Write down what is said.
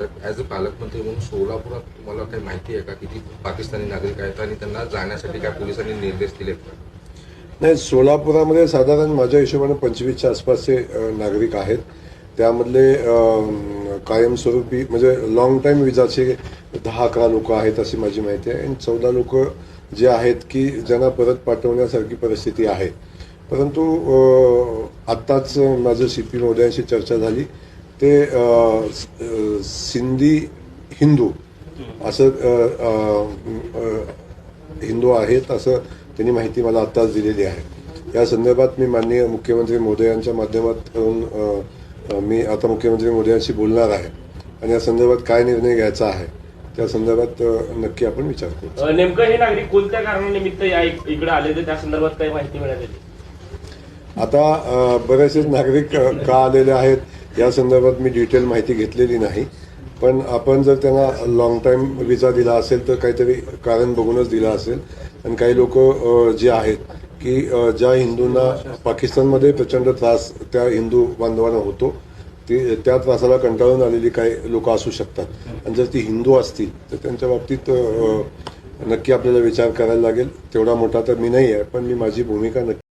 तर as a पालकमंत्री म्हणून सोलापुरात तुम्हाला काही माहिती आहे का? किती पाकिस्तानी नागरिक आहेत आणि त्यांना जाण्यासाठी काय पोलिसांनी निर्देश दिलेत का नाही सोलापुरामध्ये साधारण माझ्या हिशोबाने पंचवीसच्या आसपासचे नागरिक आहेत. त्यामधले कायमस्वरूपी म्हणजे लॉंग टाईम विजाचे दहा अकरा लोक आहेत अशी माझी माहिती आहे. आणि चौदा लोक जे आहेत की ज्यांना परत पाठवण्यासारखी परिस्थिती आहे. परंतु आत्ताच माझं सी पी मोदयांशी चर्चा झाली. ते सिंधी हिंदू. असं हिंदू आहेत असं त्यांनी माहिती मला आत्ताच दिलेली आहे. या संदर्भात मी माननीय मुख्यमंत्री मोदयांच्या माध्यमातून मी आता मुख्यमंत्री मोदयांशी बोलणार आहे. आणि या संदर्भात काय निर्णय घ्यायचा आहे त्या संदर्भात नक्की आपण विचार करू. नेमकं हे नागरिक कोणत्या कारणानिमित्त या इक- इकडे आले होते? त्या संदर्भात काही माहिती मिळाली. आता बरेचसे नागरिक का आलेले आहेत? या संदर्भात मी डिटेल माहिती घेतलेली नाही. पण आपण जर त्यांना लॉंग टाईम विजा दिला असेल तर काहीतरी कारण बघूनच दिला असेल. आणि काही लोक जे आहेत की ज्या हिंदूंना पाकिस्तानमध्ये प्रचंड त्रास त्या हिंदू बांधवांना होतो ती त्या त्रासाला कंटाळून आलेली काही लोक असू शकतात. आणि जर ती हिंदू असतील तर त्यांच्या बाबतीत नक्की आपल्याला विचार करायला लागेल. तेवढा मोठा तर मी नाही आहे पण मी माझी भूमिका नक्की